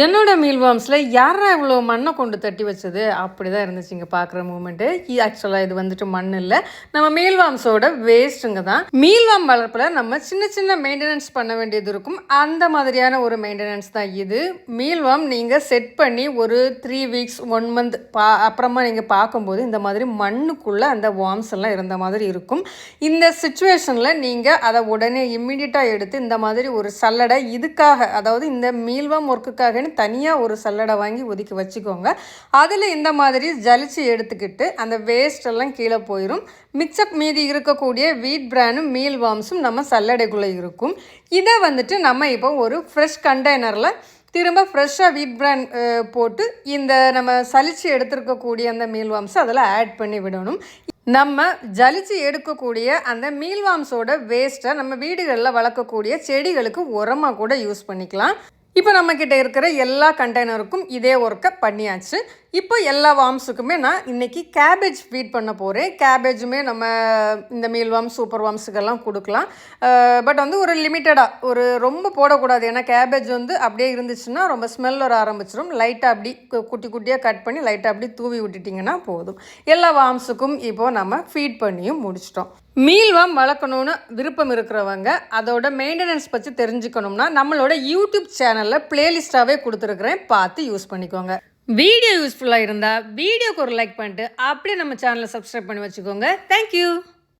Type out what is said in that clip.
என்னோட மீல்வாம்ஸில் யாரா இவ்வளோ மண்ணை கொண்டு தட்டி வச்சது? அப்படி தான் இருந்துச்சு இங்கே பார்க்குற மூமெண்ட்டு ஆக்சுவலாக இது வந்துட்டு மண் இல்லை. நம்ம மீல்வாம்ஸோட வேஸ்ட்டுங்க தான். மீல்வாம் வளர்ப்பில் நம்ம சின்ன சின்ன மெயின்டெனன்ஸ் பண்ண வேண்டியது இருக்கும். அந்த மாதிரியான ஒரு மெயின்டெனன்ஸ் தான் இது. மீல்வாம் நீங்கள் செட் பண்ணி ஒரு த்ரீ வீக்ஸ் ஒன் மந்த் பா அப்புறமா நீங்கள் பார்க்கும்போது இந்த மாதிரி மண்ணுக்குள்ளே அந்த வார்ம்ஸ் எல்லாம் இருந்த மாதிரி இருக்கும். இந்த சுச்சுவேஷனில் நீங்கள் அதை உடனே இம்மிடியட்டாக எடுத்து இந்த மாதிரி ஒரு சல்லடை இதுக்காக அதாவது இந்த மீல்வாம் ஒர்க்குக்காகன்னு தனியாக ஒரு சல்லடை வாங்கி ஒதுக்கி வச்சுக்கோங்க. அதில் இந்த மாதிரி ஜலிச்சு எடுத்துக்கிட்டு அந்த வேஸ்டெல்லாம் கீழே போயிடும் மிச்சப் மீதி இருக்கக்கூடிய வீட் பிராண்டும் மீல் வாம்ஸும் நம்ம சல்லடைக்குள்ளே இருக்கும். இதை வந்துட்டு நம்ம இப்போ ஒரு ஃப்ரெஷ் கண்டெய்னரில் திரும்ப ஃப்ரெஷ்ஷாக வீட் பிராண்ட் போட்டு இந்த நம்ம சலிச்சு எடுத்துருக்கக்கூடிய அந்த மீல்வாம்ஸை அதில் ஆட் பண்ணி விடணும். நம்ம ஜலிச்சு எடுக்கக்கூடிய அந்த மீல்வாம்ஸோட வேஸ்ட்டை நம்ம வீடுகளில் வளர்க்கக்கூடிய செடிகளுக்கு உரமாக கூட யூஸ் பண்ணிக்கலாம். இப்போ நம்மக்கிட்ட இருக்கிற எல்லா கண்டெய்னருக்கும் இதே ஒர்க்கை பண்ணியாச்சு. இப்போ எல்லா வார்ம்ஸுக்குமே நான் இன்றைக்கி கேபேஜ் ஃபீட் பண்ண போகிறேன் கேபேஜுமே நம்ம இந்த மீல் வார்ம் சூப்பர் வாம்ஸுக்கெல்லாம் கொடுக்கலாம். பட் வந்து ஒரு லிமிட்டடாக ஒரு ரொம்ப போடக்கூடாது. ஏன்னா கேபேஜ் வந்து அப்படியே இருந்துச்சுன்னா ரொம்ப ஸ்மெல் வர ஆரம்பிச்சிடும் லைட்டாக அப்படி கு- குட்டி குட்டியாக கட் பண்ணி லைட்டாக அப்படி தூவி விட்டுட்டிங்கன்னா போதும். எல்லா வார்ம்ஸுக்கும் இப்போது நம்ம ஃபீட் பண்ணியும் முடிச்சிட்டோம். மீல்வாம் வளர்க்கணும்னு விருப்பம் இருக்கிறவங்க அதோட மெயின்டெனன்ஸ் பற்றி தெரிஞ்சுக்கணும்னா நம்மளோட யூடியூப் சேனலில் பிளேலிஸ்ட்டாகவே கொடுத்துருக்குறேன். பார்த்து யூஸ் பண்ணிக்கோங்க. வீடியோ யூஸ்ஃபுல்லாக இருந்தால் வீடியோக்கு ஒரு லைக் பண்ணிட்டு அப்படியே நம்ம சேனலை சப்ஸ்கிரைப் பண்ணி வச்சுக்கோங்க. தேங்க்யூ